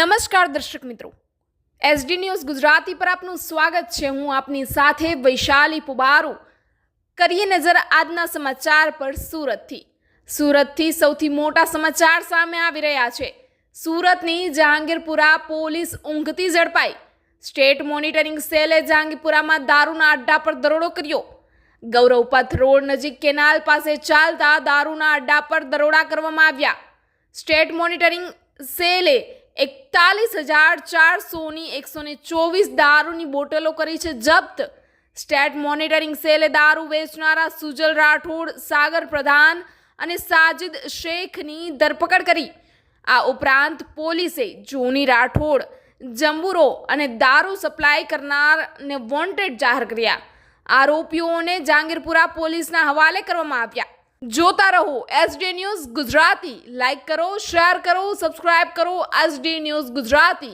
નમસ્કાર દર્શક મિત્રો. એસડી ન્યૂઝ ગુજરાતી પર આપનું સ્વાગત છે. હું આપની સાથે વૈશાલી પુબારુ. કરીએ નજર આજના સમાચાર પર સુરતથી. સુરતથી સૌથી મોટા સમાચાર સામે આવી રહ્યા છે. સુરતની જહાંગીરપુરા પોલીસ ઊંઘતી ઝડપાઈ. સ્ટેટ મોનિટરિંગ સેલે જહાંગીરપુરામાં દારૂના અડ્ડા પર દરોડો કર્યો. ગૌરવપથ રોડ નજીક કેનાલ પાસે ચાલતા દારૂના અડ્ડા પર દરોડા કરવામાં આવ્યા. સ્ટેટ મોનિટરિંગ સેલે એકતાલીસ હજાર ચારસોની એકસો ને ચોવીસ દારૂની બોટલો કરી છે જપ્ત. સ્ટેટ મોનિટરિંગ સેલે દારૂ વેચનારા સુજલ રાઠોડ, સાગર પ્રધાન અને સાજિદ શેખની ધરપકડ કરી. આ ઉપરાંત પોલીસે જોની રાઠોડ, જંબુરો અને દારૂ સપ્લાય કરનારને વોન્ટેડ જાહેર કર્યા. આરોપીઓને જાંગીરપુરા પોલીસના હવાલે કરવામાં આવ્યા. જોતા રહો એસડી ન્યૂઝ ગુજરાતી. લાઈક કરો શેર કરો સબસ્ક્રાઇબ કરો એસડી ન્યૂઝ ગુજરાતી.